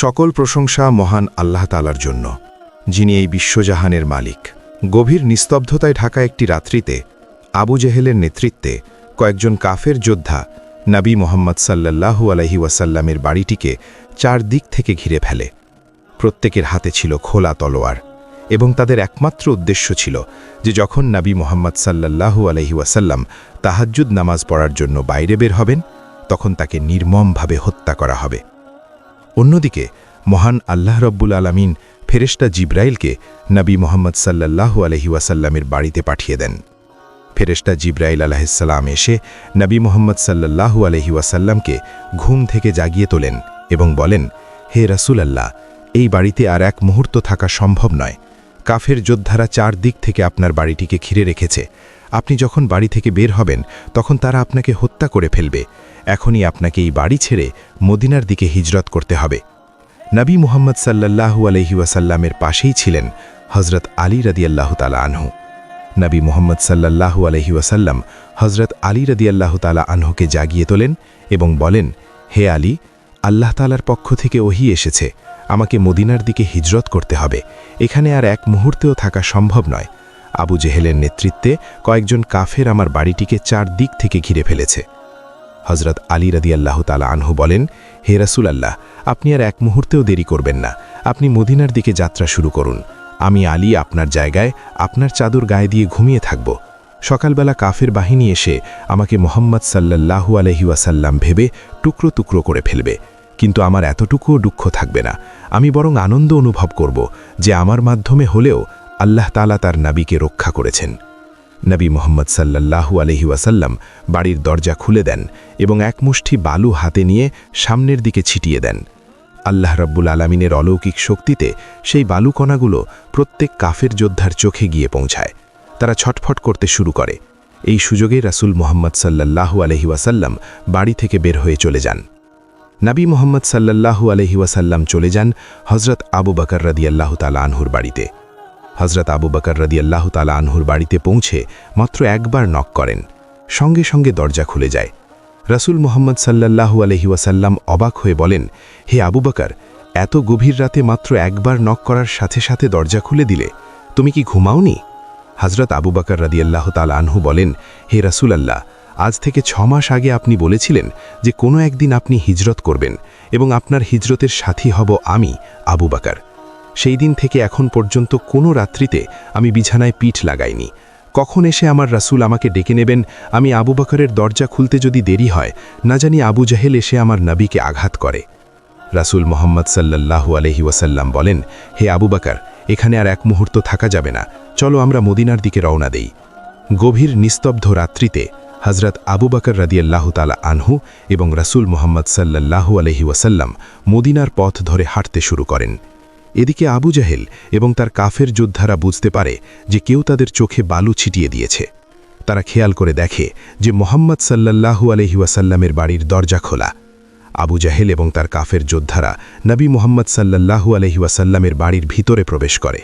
সকল প্রশংসা মহান আল্লাহ তালার জন্য, যিনি এই বিশ্বজাহানের মালিক। গভীর নিস্তব্ধতায় ঢাকা একটি রাত্রিতে আবু জেহেলের নেতৃত্বে কয়েকজন কাফের যোদ্ধা নাবী মোহাম্মদ সাল্লাল্লাহু আলহি ওয়াসাল্লামের বাড়িটিকে চার দিক থেকে ঘিরে ফেলে। প্রত্যেকের হাতে ছিল খোলা তলোয়ার এবং তাদের একমাত্র উদ্দেশ্য ছিল যে যখন নাবী মোহাম্মদ সাল্লাল্লাহু আলহি ওয়াসাল্লাম তাহাজ্জুদ নামাজ পড়ার জন্য বাইরে বের হবেন, তখন তাকে নির্মমভাবে হত্যা করা হবে। অন্যদিকে, মহান আল্লাহ রব্বুল আলমিন ফেরেশতা জিব্রাইলকে নবী মোহাম্মদ সাল্লাল্লাহু আলহি ওয়াসাল্লামের বাড়িতে পাঠিয়ে দেন। ফেরেশতা জিব্রাইল আলাহিসাল্লাম এসে নবী মোহাম্মদ সাল্লাল্লাহু আলহি ওয়াসাল্লামকে ঘুম থেকে জাগিয়ে তোলেন এবং বলেন, হে আল্লাহ এই বাড়িতে আর এক মুহূর্ত থাকা সম্ভব নয়। কাফের যোদ্ধারা চার দিক থেকে আপনার বাড়িটিকে ঘিরে রেখেছে। আপনি যখন বাড়ি থেকে বের হবেন, তখন তারা আপনাকে হত্যা করে ফেলবে। এখনই আপনাকে এই বাড়ি ছেড়ে মদিনার দিকে হিজরত করতে হবে। নবী মুহাম্মদ আলহি ওয়াসাল্লামের পাশেই ছিলেন হজরত আলী রদিয়াল্লাহ তালা আনহু। নবী মুহাম্মদ আলহি ওয়াসাল্লাম হজরত আলী রদিয়াল্লাহ তালা আনহুকে জাগিয়ে তোলেন এবং বলেন, হে আলী, আল্লাহ তালার পক্ষ থেকে ওহি এসেছে। আমাকে মদিনার দিকে হিজরত করতে হবে। এখানে আর এক মুহূর্তেও থাকা সম্ভব নয়। আবু জেহেলের নেতৃত্বে কয়েকজন কাফের আমার বাড়িটিকে চার দিক থেকে ঘিরে ফেলেছে। হজরত আলী রাদিয়াল্লাহ তালা আনহু বলেন, হে রাসুল আল্লাহ আপনি আর এক মুহূর্তেও দেরি করবেন না। আপনি মদিনার দিকে যাত্রা শুরু করুন। আমি আলী আপনার জায়গায় আপনার চাদর গায়ে দিয়ে ঘুমিয়ে থাকব। সকালবেলা কাফের বাহিনী এসে আমাকে মোহাম্মদ সাল্লাল্লাহু আলহি ওয়াসাল্লাম ভেবে টুকরো টুকরো করে ফেলবে। কিন্তু আমার এতটুকুও দুঃখ থাকবে না। আমি বরং আনন্দ অনুভব করব যে আমার মাধ্যমে হলেও আল্লাহ তালা তার নাবিকে রক্ষা করেছেন। নবী মোহাম্মদ সাল্লাল্লাহু আলহি ওয়াসাল্লাম বাড়ির দরজা খুলে দেন এবং এক মুষ্টি বালু হাতে নিয়ে সামনের দিকে ছিটিয়ে দেন। আল্লাহ রব্বুল আলমিনের অলৌকিক শক্তিতে সেই বালুকণাগুলো প্রত্যেক কাফের যোদ্ধার চোখে গিয়ে পৌঁছায়। তারা ছটফট করতে শুরু করে। এই সুযোগে রাসুল মোহাম্মদ সাল্লাল্লাহু আলহি ওয়াসাল্লাম বাড়ি থেকে বের হয়ে চলে যান। নবী মোহাম্মদ সাল্লাল্লাহু আলহি চলে যান হজরত আবু বকর রদিয়াল্লাহ তালা আনহুর বাড়িতে। হজরত আবু বকর রদিয়াল্লাহ তালা আনহুর বাড়িতে পৌঁছে মাত্র একবার নক করেন। সঙ্গে সঙ্গে দরজা খুলে যায়। রাসুল মোহাম্মদ সাল্লাল্লাহু আলহি ওয়াসাল্লাম অবাক হয়ে বলেন, হে আবু বকর, এত গভীর রাতে মাত্র একবার নক করার সাথে সাথে দরজা খুলে দিলে, তুমি কি ঘুমাওনি? হজরত আবু বকর রদিয়াল্লাহ তালা আনহু বলেন, হে রাসুল আল্লাহ আজ থেকে ছ মাস আগে আপনি বলেছিলেন যে কোনো একদিন আপনি হিজরত করবেন এবং আপনার হিজরতের সাথী হব আমি, আবু বাকার। সেই দিন থেকে এখন পর্যন্ত কোনো রাত্রিতে আমি বিছানায় পিঠ লাগাইনি। কখন এসে আমার রাসুল আমাকে ডেকে নেবেন, আমি আবু বাকরের দরজা খুলতে যদি দেরি হয়, না জানি আবু জাহেল এসে আমার নবীকে আঘাত করে। রাসুল মোহাম্মদ সাল্লাল্লাহু আলহি ওয়াসাল্লাম বলেন, হে আবু বাকার, এখানে আর এক মুহূর্ত থাকা যাবে না। চলো আমরা মদিনার দিকে রওনা দেই। গভীর নিস্তব্ধ রাত্রিতে হজরত আবু বকর রদিয়াল্লাহ তালা আনহু এবং রাসুল মোহাম্মদ সাল্লাল্লাহু আলহি ওয়াসাল্লাম মদিনার পথ ধরে হাঁটতে শুরু করেন। এদিকে আবু জাহেল এবং তার কাফের যোদ্ধারা বুঝতে পারে যে কেউ তাদের চোখে বালু ছিটিয়ে দিয়েছে। তারা খেয়াল করে দেখে যে মোহাম্মদ সাল্লাল্লাহু আলহি ওয়াসাল্লামের বাড়ির দরজা খোলা। আবু জাহেল এবং তার কাফের যোদ্ধারা নবী মোহাম্মদ সাল্লাল্লাহু আলহি ওয়াসাল্লামের বাড়ির ভিতরে প্রবেশ করে।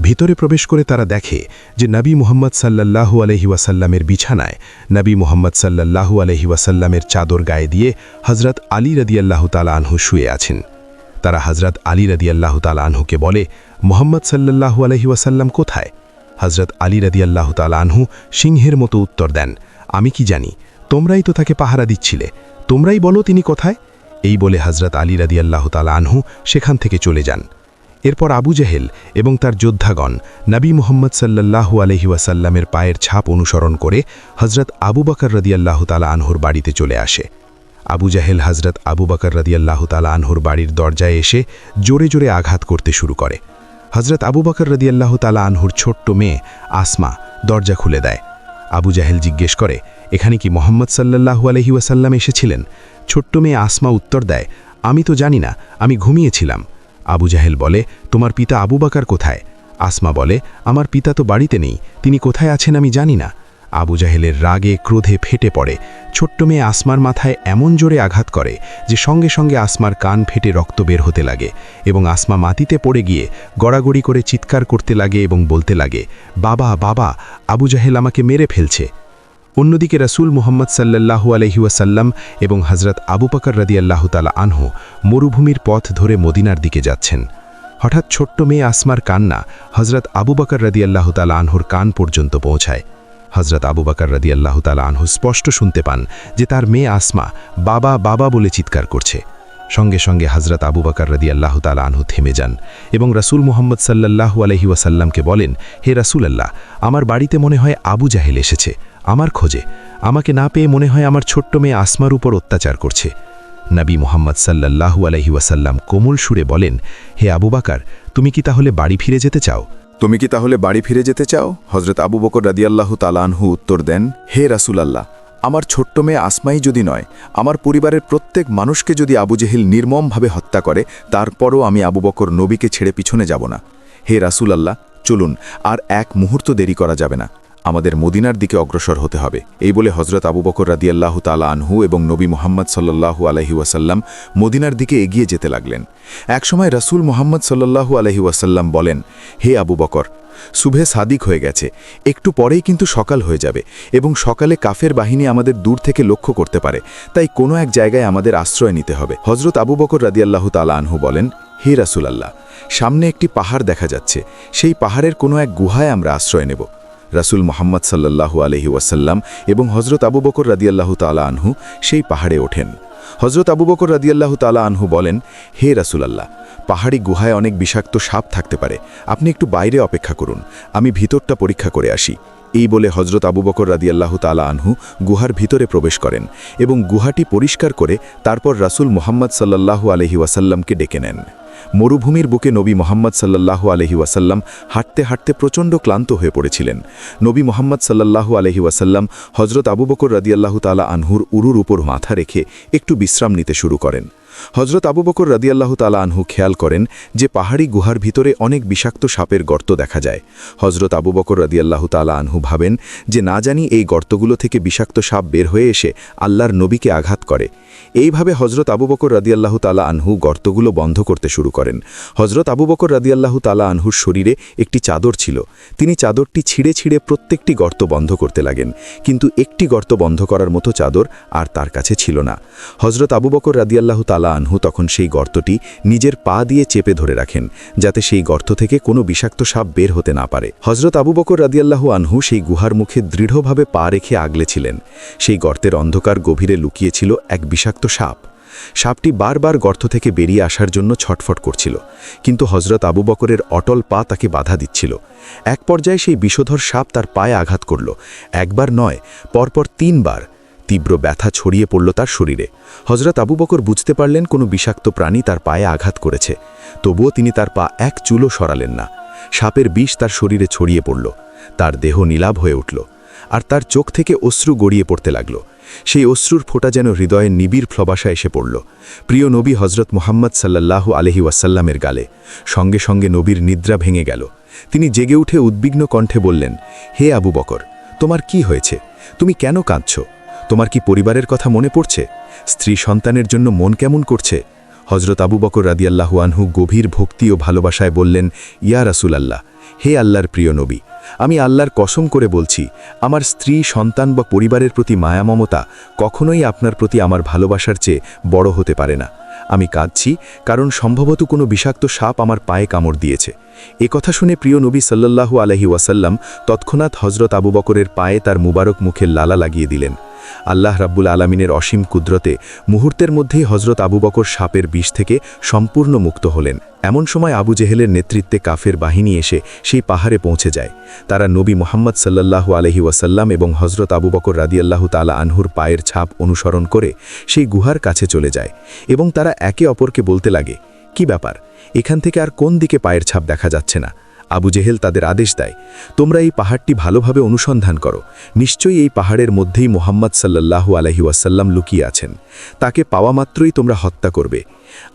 ভিতরে প্রবেশ করে তারা দেখে যে নবী মোহাম্মদ সাল্লাল্লাহু আলহি ওয়াসাল্লামের বিছানায় নবী মোহাম্মদ সাল্লাল্লাহু আলহি ওয়াসাল্লামের চাদর গায়ে দিয়ে হজরত আলী রদিয়াল্লাহ তালা আনহু শুয়ে আছেন। তারা হজরত আলী রদিয়াল্লাহ তালা আনহুকে বলে, মোহাম্মদ সাল্লাল্লাহু আলহি ওয়াসাল্লাম কোথায়? হজরত আলী রদিয়াল্লাহ তালা আনহু সিংহের মতো উত্তর দেন, আমি কি জানি, তোমরাই তো তাকে পাহারা দিচ্ছিলে, তোমরাই বলো তিনি কোথায়? এই বলে হজরত আলী রদিয়াল্লাহ তালা আনহু সেখান থেকে চলে যান। এরপর আবু জেহেল এবং তার যোদ্ধাগণ নবী মোহাম্মদ সাল্লাল্লাহু আলহি ওয়াসাল্লামের পায়ের ছাপ অনুসরণ করে হজরত আবু বকর রদিয়াল্লাহ তালা আনহুর বাড়িতে চলে আসে। আবু জাহেল হজরত আবু বকর রদিয়াল্লাহ তালা আনহুর বাড়ির দরজায় এসে জোরে জোরে আঘাত করতে শুরু করে। হজরত আবু বকর রদিয়াল্লাহ তালা আনহুর ছোট্ট মেয়ে আসমা দরজা খুলে দেয়। আবু জাহেল জিজ্ঞেস করে, এখানে কি মোহাম্মদ সাল্লাল্লাহু আলহি ওয়াসাল্লাম এসেছিলেন? ছোট্ট মেয়ে আসমা উত্তর দেয়, আমি তো জানি না, আমি ঘুমিয়েছিলাম। আবু জাহেল বলে, তোমার পিতা আবু বাকার কোথায়? আসমা বলে, আমার পিতা তো বাড়িতে নেই, তিনি কোথায় আছেন আমি জানি না। আবু জাহেলের রাগে ক্রোধে ফেটে পড়ে। ছোট্ট মেয়ে আসমার মাথায় এমন জোরে আঘাত করে যে সঙ্গে সঙ্গে আসমার কান ফেটে রক্ত বের হতে লাগে এবং আসমা মাটিতে পড়ে গিয়ে গড়াগড়ি করে চিৎকার করতে লাগে এবং বলতে লাগে, বাবা বাবা, আবু জাহেল আমাকে মেরে ফেলছে। অন্যদিকে রাসূল মুহাম্মদ সাল্লাল্লাহু আলহি ওয়াসাল্লাম এবং হজরত আবু বকর রাদিয়াল্লাহু তালা আনহু মরুভূমির পথ ধরে মদিনার দিকে যাচ্ছেন। হঠাৎ ছোট্ট মেয়ে আসমার কান্না হজরত আবু বকর রাদিয়াল্লাহ তালা আনহুর কান পর্যন্ত পৌঁছায়। হজরত আবু বকর রাদিয়াল্লাহ তালা আনহু স্পষ্ট শুনতে পান যে তার মেয়ে আসমা বাবা বাবা বলে চিৎকার করছে। সঙ্গে সঙ্গে হজরত আবু বকর রদি আল্লাহ তালা আনহু থেমে যান এবং রাসুল মুহম্মদ সাল্লাল্লাহু আলহি ওয়াসাল্লামকে বলেন, হে রাসুল আল্লাহ আমার বাড়িতে মনে হয় আবু জাহেল এসেছে। আমার খোঁজে। আমাকে না পেয়ে মনে হয় আমার ছোট্ট মেয়ে আসমার উপর অত্যাচার করছে। নবী মোহাম্মদ সাল্লাল্লাহু আলহি ওয়াসাল্লাম কোমল সুরে বলেন, হে আবু বাকার, তুমি কি তাহলে বাড়ি ফিরে যেতে চাও? তুমি কি তাহলে বাড়ি ফিরে যেতে চাও? হজরত আবু বকর রাদিয়াল্লাহু তালানহু উত্তর দেন, হে রাসুলাল্লাহ, আমার ছোট্ট মেয়ে আসমাই যদি নয়, আমার পরিবারের প্রত্যেক মানুষকে যদি আবু জেহিল নির্মমভাবে হত্যা করে, তারপরও আমি আবু বকর নবীকে ছেড়ে পিছনে যাব না। হে রাসুলাল্লাহ, চলুন, আর এক মুহূর্ত দেরি করা যাবে না। আমাদের মদিনার দিকে অগ্রসর হতে হবে। এই বলে হজরত আবু বকর রাদিয়াল্লাহু তালা আনহু এবং নবী মোহাম্মদ সাল্লাল্লাহু আলহি ওয়াসাল্লাম মদিনার দিকে এগিয়ে যেতে লাগলেন। একসময় রাসূল মোহাম্মদ সাল্লাল্লাহু আলহি ওয়াসাল্লাম বলেন, হে আবু বকর শুভে সাদিক হয়ে গেছে। একটু পরেই কিন্তু সকাল হয়ে যাবে এবং সকালে কাফের বাহিনী আমাদের দূর থেকে লক্ষ্য করতে পারে, তাই কোনো এক জায়গায় আমাদের আশ্রয় নিতে হবে। হজরত আবু বকর রাদিয়াল্লাহু তালা আনহু বলেন, হে রাসুলাল্লাহ, সামনে একটি পাহাড় দেখা যাচ্ছে। সেই পাহাড়ের কোনো এক গুহায় আমরা আশ্রয় নেব। রাসুল মোহাম্মদ সাল্লাল্লাহু আলহি ওয়াসাল্লাম এবং হজরত আবু বকর রাদিয়াল্লাহু তালা আনহু সেই পাহাড়ে ওঠেন। হজরত আবু বকর রাদিয়াল্লাহু তালা আনহু বলেন, হে রাসুলাল্লাহ, পাহাড়ি গুহায় অনেক বিষাক্ত সাপ থাকতে পারে। আপনি একটু বাইরে অপেক্ষা করুন। আমি ভিতরটা পরীক্ষা করে আসি। এই বলে হজরত আবু বকর রাদিয়াল্লাহু তালা আনহু গুহার ভিতরে প্রবেশ করেন এবং গুহাটি পরিষ্কার করে তারপর রাসুল মোহাম্মদ সাল্লাল্লাহু আলহি ওয়াসাল্লামকে ডেকে নেন। মরুভূমির বুকে নবী মোহাম্মদ সাল্লাল্লাহু আলহি ওয়াসাল্লাম হাঁটতে হাঁটতে প্রচণ্ড ক্লান্ত হয়ে পড়েছিলেন। নবী মোহাম্মদ সাল্লাল্লাহু আলহি ওয়াসাল্লাম হজরত আবু বকর রাদিয়াল্লাহু তালা আনহুর উরুর উপর মাথা রেখে একটু বিশ্রাম নিতে শুরু করেন। হজরত আবু বকর রাদিয়াল্লাহ তালা আনহু খেয়াল করেন যে পাহাড়ি গুহার ভিতরে অনেক বিষাক্ত সাপের গর্ত দেখা যায়। হজরত আবু বকর রাদিয়াল্লাহ তালা আনহু ভাবেন যে না জানি এই গর্তগুলো থেকে বিষাক্ত সাপ বের হয়ে এসে আল্লাহর নবীকে আঘাত করে। এইভাবে হজরত আবু বকর রাদিয়াল্লাহু তালা আনহু গর্তগুলো বন্ধ করতে শুরু করেন। হজরত আবু বকর রাদিয়াল্লাহু তালা আনহুর শরীরে একটি চাদর ছিল। তিনি চাদরটি ছিঁড়ে ছিঁড়ে প্রত্যেকটি গর্ত বন্ধ করতে লাগেন। কিন্তু একটি গর্ত বন্ধ করার মতো চাদর আর তার কাছে ছিল না। হজরত আবু বকর রাদিয়াল্লাহু তালা আনহু তখন সেই গর্তটি নিজের পা দিয়ে চেপে ধরে রাখেন, যাতে সেই গর্ত থেকে কোনো বিষাক্ত সাপ বের হতে না পারে। হজরত আবু বকর রাদিয়াল্লাহু আনহু সেই গুহার মুখে দৃঢ়ভাবে পা রেখে আগলেছিলেন সেই গর্তের অন্ধকার গভীরে লুকিয়েছিল এক বিষাক্ত সাপ। সাপটি বারবার গর্ত থেকে বেরিয়ে আসার জন্য ছটফট করছিল, কিন্তু হজরত আবু বকরের অটল পা তাকে বাধা দিচ্ছিল। এক পর্যায়ে সেই বিষধর সাপ তার পায়ে আঘাত করল। একবার নয়, পরপর তিনবার তীব্র ব্যথা ছড়িয়ে পড়ল তার শরীরে। হজরত আবু বকর বুঝতে পারলেন কোনো বিষাক্ত প্রাণী তার পায়ে আঘাত করেছে। তবুও তিনি তার পা এক চুলো সরালেন না। সাপের বিষ তার শরীরে ছড়িয়ে পড়ল। তার দেহ নীলাভ হয়ে উঠল। আর তার চোখ থেকে অশ্রু গড়িয়ে পড়তে লাগল। সেই অশ্রুর ফোঁটা যেন হৃদয়ের নিবিড় ফ্লবাসা এসে পড়ল। প্রিয় নবী হজরত মোহাম্মদ সাল্লাল্লাহু আলহি ওয়াসাল্লামের গালে সঙ্গে সঙ্গে নবীর নিদ্রা ভেঙে গেল। তিনি জেগে উঠে উদ্বিগ্ন কণ্ঠে বললেন, হে আবু বকর, তোমার কি হয়েছে? তুমি কেন কাঁদছ? তোমার কি পরিবারের কথা মনে পড়ছে? স্ত্রী সন্তানের জন্য মন কেমন করছে? হজরত আবু বকর রাদিয়াল্লাহু আনহু গভীর ভক্তি ও ভালোবাসায় বললেন, ইয়া রাসুল আল্লাহ হে আল্লাহর প্রিয় নবী, আমি আল্লাহর কসম করে বলছি, আমার স্ত্রী, সন্তান বা পরিবারের প্রতি মায়া মমতা কখনোই আপনার প্রতি আমার ভালোবাসার চেয়ে বড় হতে পারে না। আমি কাঁদছি, কারণ সম্ভবত কোনো বিষাক্ত সাপ আমার পায়ে কামড় দিয়েছে। এ কথা শুনে প্রিয় নবী সাল্লাল্লাহু আলহি ওয়াসাল্লাম তৎক্ষণাৎ হজরত আবু বকরের পায়ে তার মুবারক মুখের লালা লাগিয়ে দিলেন। আল্লাহ রাব্বুল আলমিনের অসীম কুদরতে মুহূর্তের মধ্যেই হজরত আবু বকর সাপের বিষ থেকে সম্পূর্ণ মুক্ত হলেন। এমন সময় আবু জেহেলের নেতৃত্বে কাফের বাহিনী এসে সেই পাহাড়ে পৌঁছে যায়। তারা নবী মোহাম্মদ সাল্লাল্লাহু আলহি ওয়াসাল্লাম এবং হজরত আবু বকর রাদিয়াল্লাহু তালা আনহুর পায়ের ছাপ অনুসরণ করে সেই গুহার কাছে চলে যায় এবং তারা একে অপরকে বলতে লাগে, কি ব্যাপার? এখান থেকে আর কোন দিকে পায়ের ছাপ দেখা যাচ্ছে না? আবু জেহেল তাদের আদেশ দেয়, তোমরা এই পাহাড়টি ভালোভাবে অনুসন্ধান করো। নিশ্চয়ই এই পাহাড়ের মধ্যেই মোহাম্মদ সাল্লাল্লাহু আলহি ওয়াসাল্লাম লুকিয়ে আছেন। তাকে পাওয়া মাত্রই তোমরা হত্যা করবে।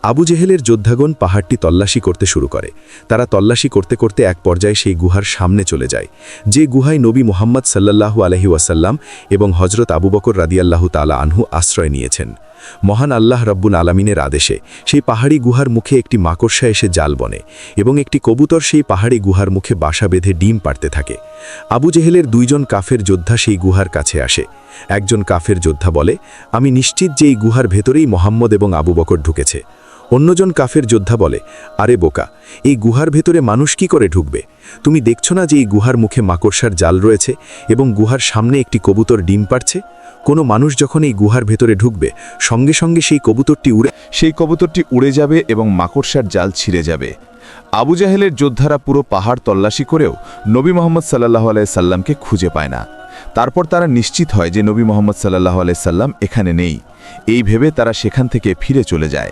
আবু জেহেলের যোদ্ধাগণ পাহাড়টি তল্লাশি করতে শুরু করে। তারা তল্লাশি করতে করতে এক পর্যায়ে সেই গুহার সামনে চলে যায়, যে গুহায় নবী মোহাম্মদ সাল্লাল্লাহু আলহি ওয়াসাল্লাম এবং হজরত আবু বকর রাদিয়াল্লাহু তালা আনহু আশ্রয় নিয়েছেন। মহান আল্লাহ রব্বুল আলামিনের আদেশে সেই পাহাড়ি গুহার মুখে একটি মাকড়সা এসে জাল বনে এবং একটি কবুতর সেই পাহাড়ি গুহার মুখে বাসা বেঁধে ডিম পাড়তে থাকে। আবু জেহেলের দুইজন কাফের যোদ্ধা সেই গুহার কাছে আসে। একজন কাফের যোদ্ধা বলে, আমি নিশ্চিত যে এই গুহার ভেতরেই মোহাম্মদ এবং আবু বকর ঢুকেছে। অন্যজন কাফের যোদ্ধা বলে, আরে বোকা, এই গুহার ভেতরে মানুষ কি করে ঢুকবে? তুমি দেখছ না যে এই গুহার মুখে মাকড়সার জাল রয়েছে এবং গুহার সামনে একটি কবুতর ডিম পাড়ছে? কোনো মানুষ যখন এই গুহার ভেতরে ঢুকবে, সঙ্গে সঙ্গে সেই কবুতরটি উড়ে সেই কবুতরটি উড়ে যাবে এবং মাকড়সার জাল ছিঁড়ে যাবে। আবু জাহেলের যোদ্ধারা পুরো পাহাড় তল্লাশি করেও নবী মোহাম্মদ সাল্লাহ সাল্লামকে খুঁজে পায় না। তারপর তারা নিশ্চিত হয় যে নবী মোহাম্মদ সাল্লাহ সাল্লাম এখানে নেই। এই ভেবে তারা সেখান থেকে ফিরে চলে যায়।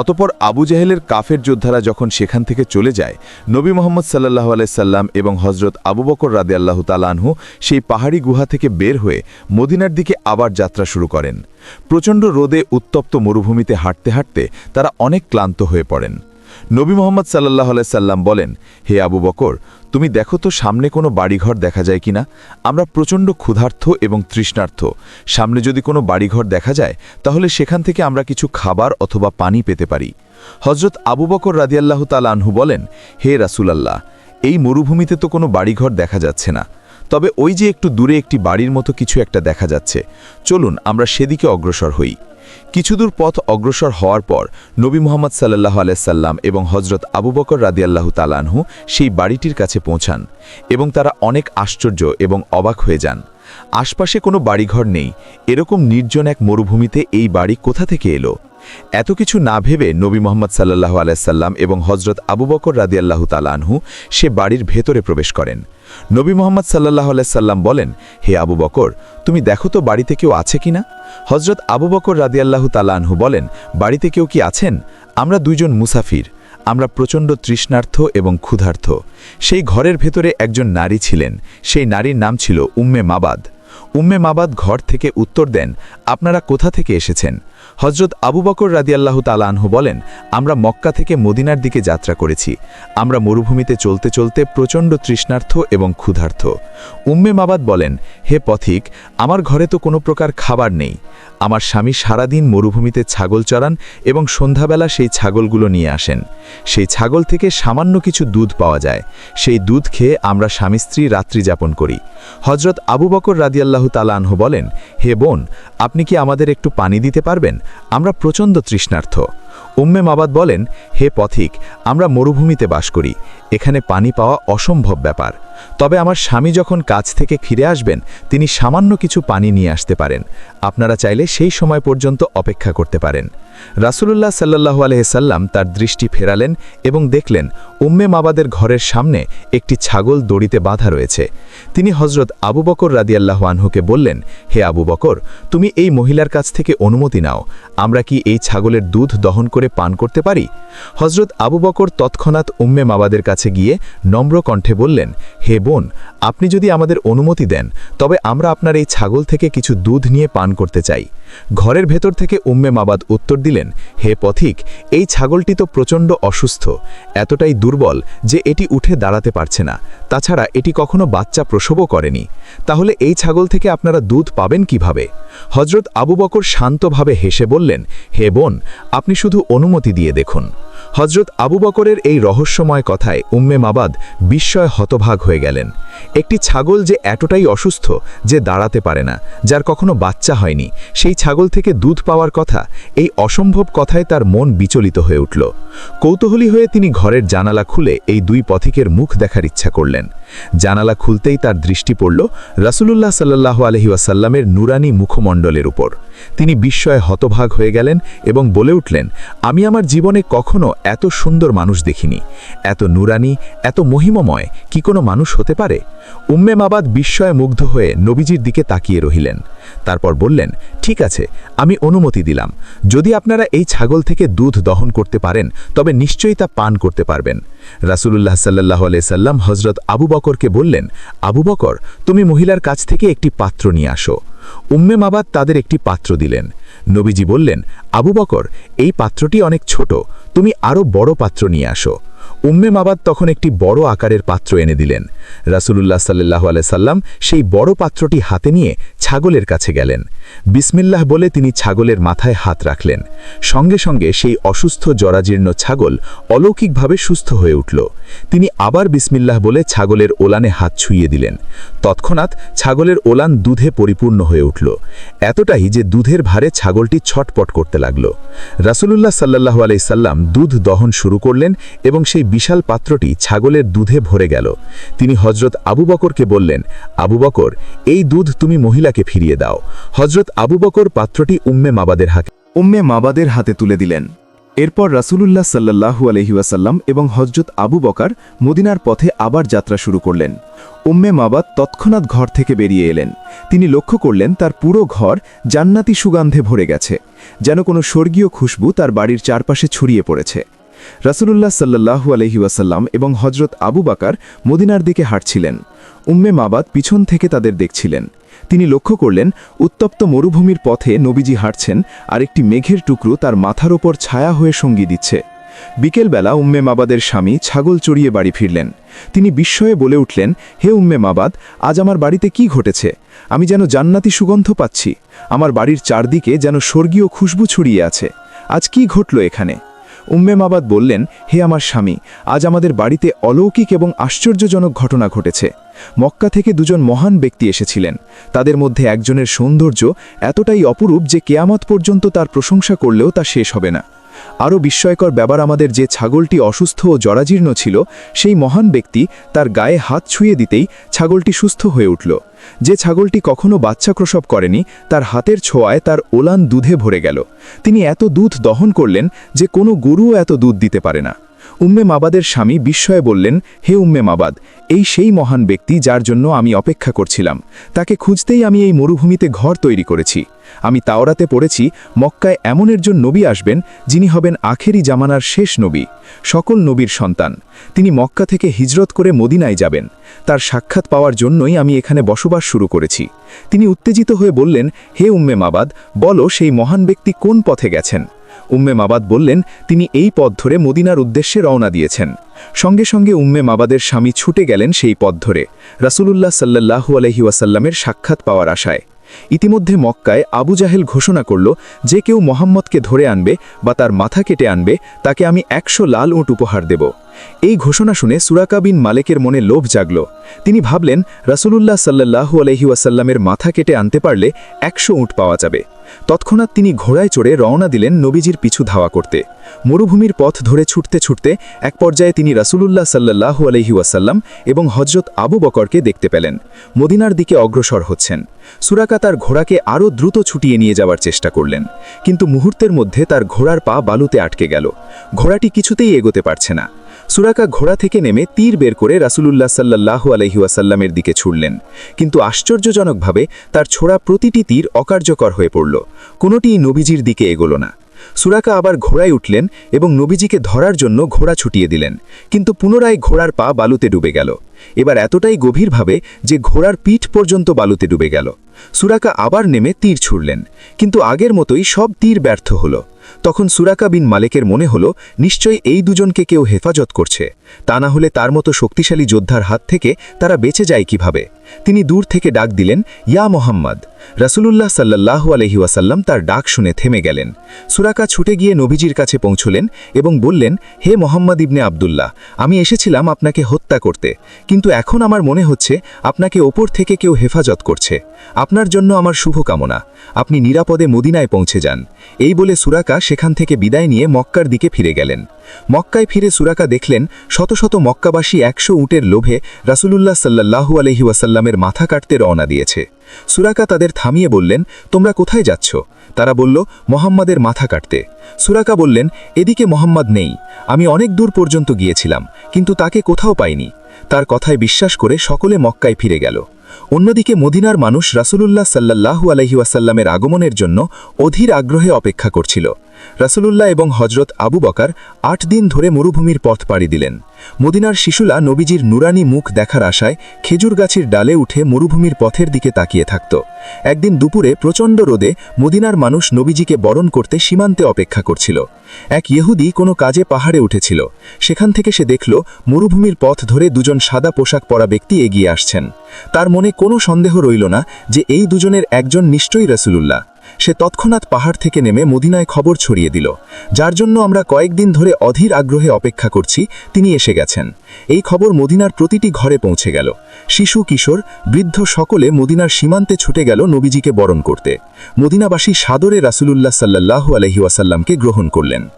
অতপর আবু জাহেলের কাফের যোদ্ধারা যখন সেখান থেকে চলে যায়, নবী মোহাম্মদ সাল্লাহ সাল্লাম এবং হজরত আবু বকর রাদে আল্লাহ তালানহু সেই পাহাড়ি গুহা থেকে বের হয়ে মদিনার দিকে আবার যাত্রা শুরু করেন। প্রচণ্ড রোদে উত্তপ্ত মরুভূমিতে হাঁটতে হাঁটতে তারা অনেক ক্লান্ত হয়ে পড়েন। নবী মোহাম্মদ সাল্লাহ সাল্লাম বলেন, হে আবু বকর, তুমি দেখো তো সামনে কোনো বাড়িঘর দেখা যায় কিনা? আমরা প্রচণ্ড ক্ষুধার্থ এবং তৃষ্ণার্থ। সামনে যদি কোনো বাড়িঘর দেখা যায়, তাহলে সেখান থেকে আমরা কিছু খাবার অথবা পানি পেতে পারি। হজরত আবু বকর রাদিয়াল্লাহ তালানহু বলেন, হে রাসুলাল্লাহ, এই মরুভূমিতে তো কোনো বাড়িঘর দেখা যাচ্ছে না। তবে ওই যে একটু দূরে একটি বাড়ির মতো কিছু একটা দেখা যাচ্ছে। চলুন, আমরা সেদিকে অগ্রসর হই। কিছুদূর পথ অগ্রসর হওয়ার পর নবী মোহাম্মদ সাল্লাহ আলাইসাল্লাম এবং হজরত আবু বকর রাদিয়াল্লাহ তালানহু সেই বাড়িটির কাছে পৌঁছান এবং তারা অনেক আশ্চর্য এবং অবাক হয়ে যান। আশপাশে কোনো বাড়িঘর নেই। এরকম নির্জন এক মরুভূমিতে এই বাড়ি কোথা থেকে এলো? এত কিছু না ভেবে নবী মোহাম্মদ সাল্লাহ আলাইসাল্লাম এবং হজরত আবু বকর রাদিয়াল্লাহু তালানহু সে বাড়ির ভেতরে প্রবেশ করেন। নবী মোহাম্মদ সাল্লাহ আলাইসাল্লাম বলেন, হে আবু বকর, তুমি দেখো তো বাড়িতে কেউ আছে কিনা? হজরত আবু বকর রাদিয়াল্লাহু তালানহু বলেন, বাড়িতে কেউ কি আছেন? আমরা দুইজন মুসাফির। আমরা প্রচণ্ড তৃষ্ণার্থ এবং ক্ষুধার্থ। সেই ঘরের ভেতরে একজন নারী ছিলেন। সেই নারীর নাম ছিল উম্মে মাবাদ। উম্মে মাবাদ ঘর থেকে উত্তর দেন, আপনারা কোথা থেকে এসেছেন? হজরত আবু বকর রাদিয়াল্লাহ তালানহু বলেন, আমরা মক্কা থেকে মদিনার দিকে যাত্রা করেছি। আমরা মরুভূমিতে চলতে চলতে প্রচণ্ড তৃষ্ণার্থ এবং ক্ষুধার্থ। উম্মে মাবাদ বলেন, হে পথিক, আমার ঘরে তো কোনো প্রকার খাবার নেই। আমার স্বামী সারাদিন মরুভূমিতে ছাগল চড়ান এবং সন্ধ্যাবেলা সেই ছাগলগুলো নিয়ে আসেন। সেই ছাগল থেকে সামান্য কিছু দুধ পাওয়া যায়। সেই দুধ খেয়ে আমরা স্বামী স্ত্রী রাত্রি যাপন করি। হজরত আবু বকর রাদিয়াল্লাহ তালানহ বলেন, হে বোন, আপনি কি আমাদের একটু পানি দিতে পারবেন? আমরা প্রচণ্ড তৃষ্ণার্থ। উম্মে মাবাদ বলেন, হে পথিক, আমরা মরুভূমিতে বাস করি। এখানে পানি পাওয়া অসম্ভব ব্যাপার। তবে আমার স্বামী যখন কাজ থেকে ফিরে আসবেন, তিনি সামান্য কিছু পানি নিয়ে আসতে পারেন। আপনারা চাইলে সেই সময় পর্যন্ত অপেক্ষা করতে পারেন। রাসুলুল্লাহ সাল্লাহু আলহিসাল্লাম তার দৃষ্টি ফেরালেন এবং দেখলেন উম্মে মাবাদের ঘরের সামনে একটি ছাগল দড়িতে বাঁধা রয়েছে। তিনি হজরত আবু বকর রাদিয়াল্লাহু আনহুকে বললেন, হে আবু বকর, তুমি এই মহিলার কাছ থেকে অনুমতি নাও। আমরা কি এই ছাগলের দুধ দহন করে পান করতে পারি? হজরত আবু বকর তৎক্ষণাৎ উম্মে মাবাদের কাছে গিয়ে নম্র কণ্ঠে বললেন, হে বোন, আপনি যদি আমাদের অনুমতি দেন, তবে আমরা আপনার এই ছাগল থেকে কিছু দুধ নিয়ে পান করতে চাই। ঘরের ভেতর থেকে উম্মে মাবাদ উত্তর দিলেন, হে পথিক, এই ছাগলটি তো প্রচণ্ড অসুস্থ, এতটাই দুর্বল যে এটি উঠে দাঁড়াতে পারছে না। তাছাড়া এটি কখনো বাচ্চা প্রসবও করেনি। তাহলে এই ছাগল থেকে আপনারা দুধ পাবেন কীভাবে? হজরত আবু বকর শান্তভাবে হেসে বললেন, হে বোন, আপনি শুধু অনুমতি দিয়ে দেখুন। হজরত আবু বকরের এই রহস্যময় কথায় উম্মে মাবাদ বিস্ময় হতভাগ হয়ে গেলেন। একটি ছাগল যে এতটাই অসুস্থ যে দাঁড়াতে পারে না, যার কখনো বাচ্চা হয়নি, সেই ছাগল থেকে দুধ পাওয়ার কথা, এই অসম্ভব কথায় তার মন বিচলিত হয়ে উঠল। কৌতূহলী হয়ে তিনি ঘরের জানালা খুলে এই দুই পথিকের মুখ দেখার ইচ্ছা করলেন। জানালা খুলতেই তার দৃষ্টি পড়ল রাসুলুল্লাহ সাল্লাহ আলহিউসাল্লামের নুরানি মুখমণ্ডলের উপর। তিনি বিস্ময়ে হতভাগ হয়ে গেলেন এবং বলে উঠলেন, আমি আমার জীবনে কখনো এত সুন্দর মানুষ দেখিনি। এত নুরানি, এত মহিমময় কি কোনো মানুষ হতে পারে? উম্মে মাবাদ বিস্ময়ে মুগ্ধ হয়ে নবীজির দিকে তাকিয়ে রহিলেন। তারপর বললেন, ঠিক আছে, আমি অনুমতি দিলাম। যদি আপনারা এই ছাগল থেকে দুধ দহন করতে পারেন, তবে নিশ্চয়ই তা পান করতে পারবেন। রাসুলুল্লাহ সাল্লাহ আলিয়া সাল্লাম হজরত আবু বকরকে বললেন, আবু বকর, তুমি মহিলার কাছ থেকে একটি পাত্র নিয়ে আসো। উম্মে মাবাদ তাদের একটি পাত্র দিলেন। নবীজি বললেন, আবু বকর, এই পাত্রটি অনেক ছোট, তুমি আরও বড় পাত্র নিয়ে আসো। উম্মে মাবাদ তখন একটি বড় আকারের পাত্র এনে দিলেন। রাসুলুল্লাহ সাল্লাহ সাল্লাম সেই বড় পাত্রটি হাতে নিয়ে ছাগলের কাছে গেলেন। বিসমিল্লাহ বলে তিনি ছাগলের মাথায় হাত রাখলেন। সঙ্গে সঙ্গে সেই অসুস্থ জরাজীর্ণ ছাগল অলৌকিকভাবে সুস্থ হয়ে উঠল। তিনি আবার বিসমিল্লাহ বলে ছাগলের ওলানে হাত ছুঁয়ে দিলেন। তৎক্ষণাৎ ছাগলের ওলান দুধে পরিপূর্ণ হয়ে উঠল। এতটাই যে দুধের ভারে ছাগলটি ছটপট করতে লাগল। রাসুলুল্লাহ সাল্লাহ আলাই সাল্লাম দুধ দহন শুরু করলেন এবং সেই বিশাল পাত্রটি ছাগলের দুধে ভরে গেল। তিনি হজরত আবু বকরকে বললেন, আবু বকর, এই দুধ তুমি মহিলাকে ফিরিয়ে দাও। হজরত আবু বকর পাত্রটি উম্মে মাবাদের হাতে। উম্মে মাবাদের হাতে তুলে দিলেন। এরপর রাসূলুল্লাহ সাল্লাল্লাহু আলহি ওয়াসাল্লাম এবং হজরত আবু বকার মদিনার পথে আবার যাত্রা শুরু করলেন। উম্মে মাবাদ তৎক্ষণাৎ ঘর থেকে বেরিয়ে এলেন। তিনি লক্ষ্য করলেন, তার পুরো ঘর জান্নাতি সুগন্ধে ভরে গেছে, যেন কোনো স্বর্গীয় খুশবু তার বাড়ির চারপাশে ছড়িয়ে পড়েছে। রাসূলুল্লাহ সাল্লাল্লাহু আলহি ওয়াসাল্লাম এবং হজরত আবু বাকার মদিনার দিকে হাঁটছিলেন। উম্মে মাবাদ পিছন থেকে তাদের দেখছিলেন। তিনি লক্ষ্য করলেন, উত্তপ্ত মরুভূমির পথে নবীজি হাঁটছেন, আর একটি মেঘের টুকরো তার মাথার ওপর ছায়া হয়ে সঙ্গী দিচ্ছে। বিকেলবেলা উম্মে মাবাদের স্বামী ছাগল চড়িয়ে বাড়ি ফিরলেন। তিনি বিস্ময়ে বলে উঠলেন, হে উম্মে মাবাদ, আজ আমার বাড়িতে কি ঘটেছে? আমি যেন জান্নাতি সুগন্ধ পাচ্ছি। আমার বাড়ির চারদিকে যেন স্বর্গীয় খুশবু ছড়িয়ে আছে। আজ কি ঘটল এখানে? উম্মে মাবাদ বললেন, হে আমার স্বামী, আজ আমাদের বাড়িতে অলৌকিক এবং আশ্চর্যজনক ঘটনা ঘটেছে। মক্কা থেকে দুজন মহান ব্যক্তি এসেছিলেন। তাদের মধ্যে একজনের সৌন্দর্য এতটাই অপরূপ যে কেয়ামত পর্যন্ত তার প্রশংসা করলেও তা শেষ হবে না। আরও বিস্ময়কর ব্যাপার আমাদের যে ছাগলটি অসুস্থ ও জরাজীর্ণ ছিল, সেই মহান ব্যক্তি তার গায়ে হাত ছুঁয়ে দিতেই ছাগলটি সুস্থ হয়ে উঠল। যে ছাগলটি কখনো বাচ্চা প্রসব করেনি, তার হাতের ছোঁয়ায় তার ওলান দুধে ভরে গেল। তিনি এত দুধ দহন করলেন যে কোনো গরুও এত দুধ দিতে পারে না। উম্মে মাবাদের স্বামী বিস্ময়ে বললেন, হে উম্মে মাবাদ, এই সেই মহান ব্যক্তি যার জন্য আমি অপেক্ষা করছিলাম। তাকে খুঁজতেই আমি এই মরুভূমিতে ঘর তৈরি করেছি। আমি তাওরাতে পড়েছি, মক্কায় এমন একজন নবী আসবেন, যিনি হবেন আখেরি জামানার শেষ নবী, সকল নবীর সন্তান। তিনি মক্কা থেকে হিজরত করে মদিনায় যাবেন। তার সাক্ষাৎ পাওয়ার জন্যই আমি এখানে বসবাস শুরু করেছি। তিনি উত্তেজিত হয়ে বললেন, হে উম্মে মাবাদ, বলো সেই মহান ব্যক্তি কোন পথে গেছেন? উম্মে মাবাদ বললেন, তিনি এই পথ ধরে মদিনার উদ্দেশ্যে রওনা দিয়েছেন। সঙ্গে সঙ্গে উম্মে মাবাদের স্বামী ছুটে গেলেন সেই পথ ধরে। রাসুলুল্লাহ সাল্লাহু আলহি ওয়াসাল্লামের সাক্ষাৎ পাওয়ার আশায়। ইতিমধ্যে মক্কায় আবু জাহেল ঘোষণা করল, যে কেউ মোহাম্মদকে ধরে আনবে বা তার মাথা কেটে আনবে, তাকে আমি একশো লাল উঁট উপহার দেব। এই ঘোষণা শুনে সুরাকা বিন মালেকের মনে লোভ জাগল। তিনি ভাবলেন, রাসূলুল্লাহ সাল্লাল্লাহু আলহি ওয়াসাল্লামের মাথা কেটে আনতে পারলে একশো উঁট পাওয়া যাবে। তৎক্ষণাৎ তিনি ঘোড়ায় চড়ে রওনা দিলেন নবীজির পিছু ধাওয়া করতে। মরুভূমির পথ ধরে ছুটতে ছুটতে এক পর্যায়ে তিনি রাসূলুল্লাহ সাল্লাল্লাহু আলহি ওয়াসাল্লাম এবং হজরত আবু বকরকে দেখতে পেলেন। মদিনার দিকে অগ্রসর হচ্ছেন। সুরাকা তার ঘোড়াকে আরও দ্রুত ছুটিয়ে নিয়ে যাওয়ার চেষ্টা করলেন। কিন্তু মুহূর্তের মধ্যে তার ঘোড়ার পা বালুতে আটকে গেল। ঘোড়াটি কিছুতেই এগোতে পারছে না। সুরাকা ঘোড়া থেকে নেমে তীর বের করে রাসুলুল্লাহ সাল্লাহ আলহিউসাল্লামের দিকে ছুড়লেন। কিন্তু আশ্চর্যজনকভাবে তার ছোড়া প্রতিটি তীর অকার্যকর হয়ে পড়ল। কোনোটিই নবীজির দিকে এগোল না। সুরাকা আবার ঘোড়ায় উঠলেন এবং নবীজিকে ধরার জন্য ঘোড়া ছুটিয়ে দিলেন। কিন্তু পুনরায় ঘোড়ার পা বালুতে ডুবে গেল। এবার এতটাই গভীরভাবে যে ঘোড়ার পিঠ পর্যন্ত বালুতে ডুবে গেল। সুরাকা আবার নেমে তীর ছুড়লেন, কিন্তু আগের মতোই সব তীর ব্যর্থ হলো। তখন সুরাকা বিন মালেকের মনে হলো, নিশ্চয়ই এই দুজনকে কেউ হেফাজত করছে। তা না হলে তার মতো শক্তিশালী যোদ্ধার হাত থেকে তারা বেঁচে যায় কীভাবে? তিনি দূর থেকে ডাক দিলেন, ইয়া মোহাম্মদ! রাসূলুল্লাহ সাল্লাল্লাহু আলহি ওয়াসাল্লাম তার ডাক শুনে থেমে গেলেন। সুরাকা ছুটে গিয়ে নবীজির কাছে পৌঁছলেন এবং বললেন, হে মোহাম্মদ ইবনে আবদুল্লাহ, আমি এসেছিলাম আপনাকে হত্যা করতে। কিন্তু এখন আমার মনে হচ্ছে আপনাকে ওপর থেকে কেউ হেফাজত করছে। আপনার জন্য আমার শুভকামনা। আপনি নিরাপদে মদিনায় পৌঁছে যান। এই বলে সুরাকা সেখান থেকে বিদায় নিয়ে মক্কার দিকে ফিরে গেলেন। মক্কায় ফিরে সুরাকা দেখলেন শত শত মক্কাবাসী একশো উটের লোভে রাসূলুল্লাহ সাল্লাল্লাহু আলহি ওয়াসাল্লামের মাথা কাটতে রওনা দিয়েছে। সুরাকা তাদের থামিয়ে বললেন, তোমরা কোথায় যাচ্ছ? তারা বলল, মোহাম্মদের মাথা কাটতে। সুরাকা বললেন, এদিকে মোহাম্মদ নেই। আমি অনেক দূর পর্যন্ত গিয়েছিলাম, কিন্তু তাকে কোথাও পাইনি। তার কথায় বিশ্বাস করে সকলে মক্কায় ফিরে গেল। অন্যদিকে মদিনার মানুষ রাসুলুল্লাহ সাল্লাহু আলহিউসাল্লামের আগমনের জন্য অধীর আগ্রহে অপেক্ষা করছিল। রাসূলুল্লাহ এবং হজরত আবু বকার আট দিন ধরে মরুভূমির পথ পাড়ি দিলেন। মদিনার শিশুলা নবীজির নুরানি মুখ দেখার আশায় খেজুর গাছের ডালে উঠে মরুভূমির পথের দিকে তাকিয়ে থাকত। একদিন দুপুরে প্রচণ্ড রোদে মদিনার মানুষ নবীজিকে বরণ করতে সীমান্তে অপেক্ষা করছিল। এক ইহুদি কোনো কাজে পাহাড়ে উঠেছিল। সেখান থেকে সে দেখল, মরুভূমির পথ ধরে দুজন সাদা পোশাক পরা ব্যক্তি এগিয়ে আসছেন। তার মনে কোনো সন্দেহ রইল না যে এই দুজনের একজন নিশ্চয়ই রসুলুল্লাহ। সে তৎক্ষণাৎ পাহাড় থেকে নেমে মদিনায় খবর ছড়িয়ে দিল। যার জন্য আমরা কয়েকদিন ধরে অধীর আগ্রহে অপেক্ষা করছি, তিনি এসে গেছেন। এই খবর মদিনার প্রতিটি ঘরে পৌঁছে গেল। শিশু, কিশোর, বৃদ্ধ সকলে মদিনার সীমান্তে ছুটে গেল নবীজিকে বরণ করতে। মদিনাবাসী সাদরে রাসুলুল্লাহ সাল্লাহ আলহিউসাল্লামকে গ্রহণ করলেন।